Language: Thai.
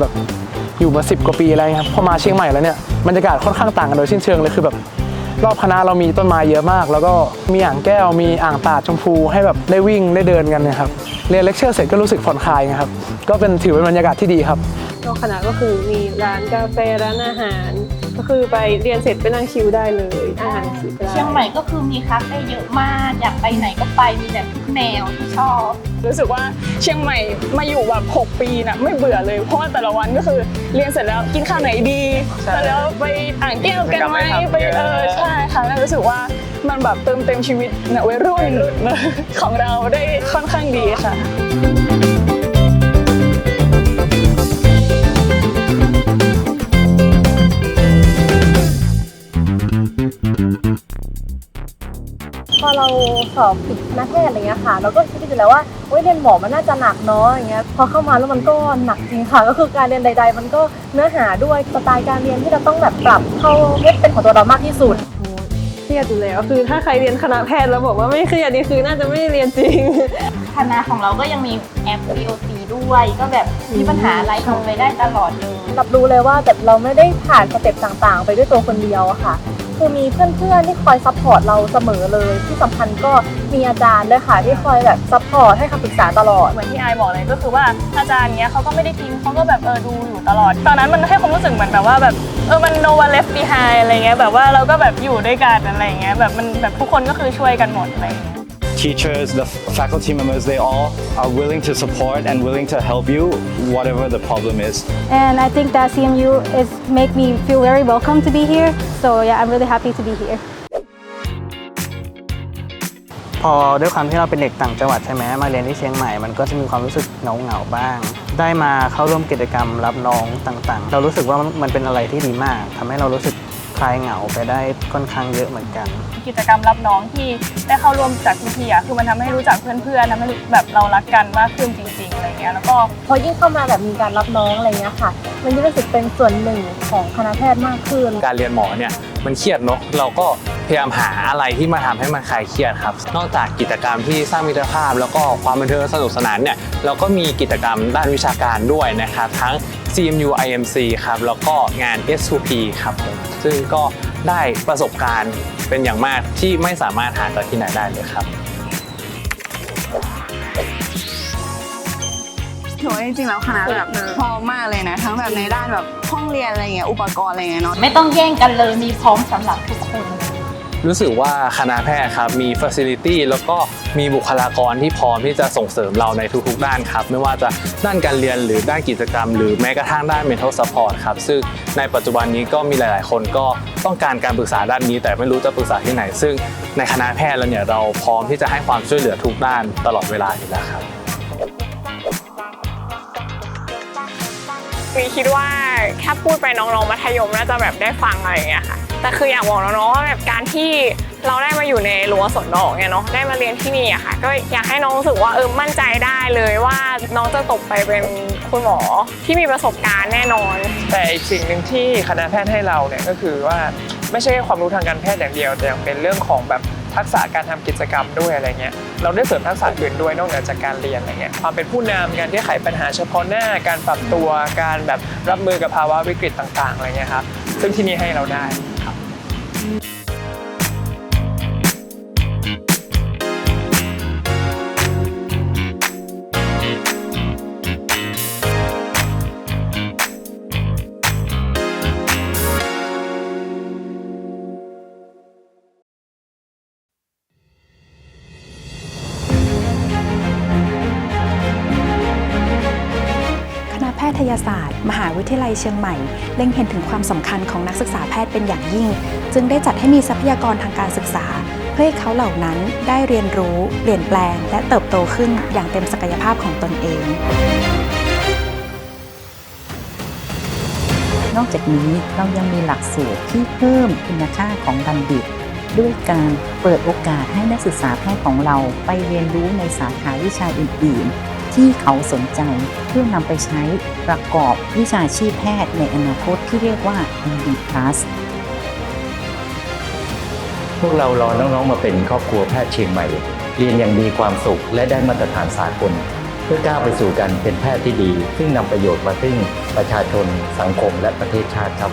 แบบอยู่มาสิบกว่าปีอะไรครับพอมาเชียงใหม่แล้วเนี่ยบรรยากาศค่อนข้างต่างกันโดยสิ้นเชิงเลยคือแบบรอบคณะเรามีต้นไม้เยอะมาก แล้วก็มีอ่างแก้วมีอ่างตาดชมพูให้แบบได้วิ่งได้เดินกันนะครับเรียนเลคเชอร์เสร็จก็รู้สึกผ่อนคลายนะครับก็เป็นถือเป็นบรรยากาศที่ดีครับนอกคณะก็คือมีร้านกาแฟร้านอาหาร ก็คือไปเรียนเสร็จไปนั่งชิลได้เลยอาหารชิลได้เชียงใหม่ก็คือมีคาเฟ่เยอะมากอยากไปไหนก็ไปมีแต่ทุกแนวที่ชอบ รู้สึกว่าเชียงใหม่มาอยู่แบบ 6 ปีนะไม่เบื่อเลย เพราะว่าแต่ละวันก็คือเรียนเสร็จแล้วกินข้าวไหนดีใช่แล้วไปอ่างแก้วกันไหมไปทำไปเออใช่ค่ะแล้วรู้สึกว่ามันแบบเติมเต็มชีวิตเนี่ยวัยรุ่นของเราได้ค่อนข้างดีค่ะ เราสอบติดคณะแพทย์อะไรเงี้ยค่ะ เราก็คิดอยู่แล้วว่าเว้ยเรียนหมอมันน่าจะหนักเนาะอย่างเงี้ยพอเข้ามาแล้วมันก็หนักจริงค่ะ ก็คือการเรียนใด ๆ มันก็เนื้อหาด้วยสไตล์การเรียนที่เราต้องแบบปรับเข้าให้เป็นของตัวเรามากที่สุดเครียดอยู่แล้วคือถ้าใครเรียนคณะแพทย์แล้วบอกว่าไม่เครียดนี่คือน่าจะไม่ได้เรียนจริง คณะของเราก็ยังมีแอป VOC ด้วยก็แบบมีปัญหาอะไรโทรไปได้ตลอดเลยรับรู้เลยว่าแบบเราไม่ได้ผ่านสเต็ปต่างๆ ไปด้วยตัวคนเดียวอะค่ะ คือมีเพื่อนๆที่คอยซัพพอร์ตเราเสมอเลย ที่สำคัญก็มีอาจารย์ด้วยค่ะที่คอยแบบซัพพอร์ตให้คำปรึกษาตลอด เหมือนที่ไอายบอกเลยก็คือว่าอาจารย์เนี้ยเขาก็ไม่ได้ทิ้งเขาก็แบบเออดูอยู่ตลอด ตอนนั้นมันให้ความรู้สึกเหมือนแบบว่าแบบเออมัน no one left behind อะไรเงี้ยแบบว่าเราก็แบบอยู่ด้วยกันอะไรเงี้ยแบบมันแบบทุกคนก็คือช่วยกันหมดอะไรเงี้ย teachers, the faculty members, they all are willing to support and willing to help you, whatever the problem is. And I think that CMU is make me feel very welcome to be here. So yeah, I'm really happy to be here. พอด้วยความที่เราเป็นเด็กต่างจังหวัดใช่ไหมมาเรียนที่เชียงใหม่มันก็จะมีความรู้สึกเหงาเหงาๆบ้าง ได้มาเข้าร่วมกิจกรรมรับน้องต่างๆ เรารู้สึกว่ามันเป็นอะไรที่ดีมากทำให้เรารู้สึก คลายเหงาไปได้ค่อนข้างเยอะเหมือนกัน กิจกรรมรับน้องที่ได้เข้าร่วมจากพี่ๆอะคือมันทำให้รู้จักเพื่อนๆทำให้แบบเรารักกันมากขึ้นจริงๆอะไรเงี้ยแล้วก็พอยิ่งเข้ามาแบบมีการรับน้องอะไรเงี้ยค่ะ มันยิ่งรู้สึกเป็นส่วนหนึ่งของคณะแพทย์มากขึ้น การเรียนหมอเนี่ยมันเครียดเนอะเราก็พยายามหาอะไรที่มาทำให้มันคลายเครียดครับ นอกจากกิจกรรมที่สร้างมิตรภาพ แล้วก็ความบันเทิงสนุกสนานเนี่ยเราก็มีกิจกรรมด้านวิชาการด้วยนะครับทั้ง CMU IMC ครับแล้วก็งาน S2P ครับผม ซึ่งก็ได้ประสบการณ์เป็นอย่างมากที่ไม่สามารถหาจากที่ไหนได้เลยครับหนูว่าจริงๆแล้วคณะแบบพร้อมมากเลยนะ ทั้งแบบในด้านแบบห้องเรียนอะไรเงี้ยอุปกรณ์อะไรเงี้ยเนาะ ไม่ต้องแย่งกันเลยมีพร้อมสำหรับทุกคน รู้สึกว่าคณะแพทย์ครับมี Facility แล้วก็มีบุคลากรที่พร้อมที่จะส่งเสริมเราในทุกๆด้านครับ ไม่ว่าจะด้านการเรียนหรือด้านกิจกรรม หรือแม้กระทั่งด้าน mental support ครับซึ่งในปัจจุบันนี้ก็มีหลาย ๆ คนก็ต้องการการปรึกษาด้านนี้ แต่ไม่รู้จะปรึกษาที่ไหน ซึ่งในคณะแพทย์เราเนี่ยเราพร้อมที่จะให้ความช่วยเหลือทุกด้านตลอดเวลาอยู่แล้วครับวีคิดว่าแค่พูดไปน้องๆมัธยมน่าจะแบบได้ฟังอะไรอย่างเงี้ยค่ะ แต่คืออยากบอกน้องๆว่าแบบการที่เราได้มาอยู่ในรั้วสวนดอกเนี่ยเนาะได้มาเรียนที่นี่อะค่ะ ก็อยากให้น้องรู้สึกว่าเออมั่นใจได้เลยว่าน้องจะตกไปเป็นคุณหมอที่มีประสบการณ์แน่นอน แต่อีกสิ่งหนึ่งที่คณะแพทย์ให้เราเนี่ยก็คือว่าไม่ใช่แค่ความรู้ทางการแพทย์อย่างเดียว แต่ยังเป็นเรื่องของแบบทักษะการทำกิจกรรมด้วยอะไรเงี้ย เราได้เสริมทักษะอื่นด้วยนอกเหนือจากการเรียนอะไรเงี้ย ความเป็นผู้นำการแก้ไขปัญหาเฉพาะหน้า การปรับตัว การแบบรับมือกับภาวะวิกฤตต่างๆอะไรเงี้ยครับ ซึ่งที่นี่ให้เราได้ ค ยศาสตร์ มหาวิทยาลัยเชียงใหม่เล็งเห็นถึงความสำคัญของนักศึกษาแพทย์เป็นอย่างยิ่ง จึงได้จัดให้มีทรัพยากรทางการศึกษา เพื่อให้เขาเหล่านั้นได้เรียนรู้ เปลี่ยนแปลง และเติบโตขึ้นอย่างเต็มศักยภาพของตนเองนอกจากนี้เรายังมีหลักสูตรที่เพิ่มคุณค่าของบัณฑิต ด้วยการเปิดโอกาสให้นักศึกษาแพทย์ของเราไปเรียนรู้ในสาขาวิชาอื่น ๆ ที่เขาสนใจเพื่อนำไปใช้ประกอบวิชาชีพแพทย์ในอนาคตที่เรียกว่า MD+ พวกเรารอน้องๆ มาเป็นครอบครัวแพทย์เชียงใหม่ เรียนอย่างมีความสุขและได้มาตรฐานสากล เพื่อก้าวไปสู่การเป็นแพทย์ที่ดี ซึ่งนำประโยชน์มาซึ่งประชาชน สังคมและประเทศชาติครับ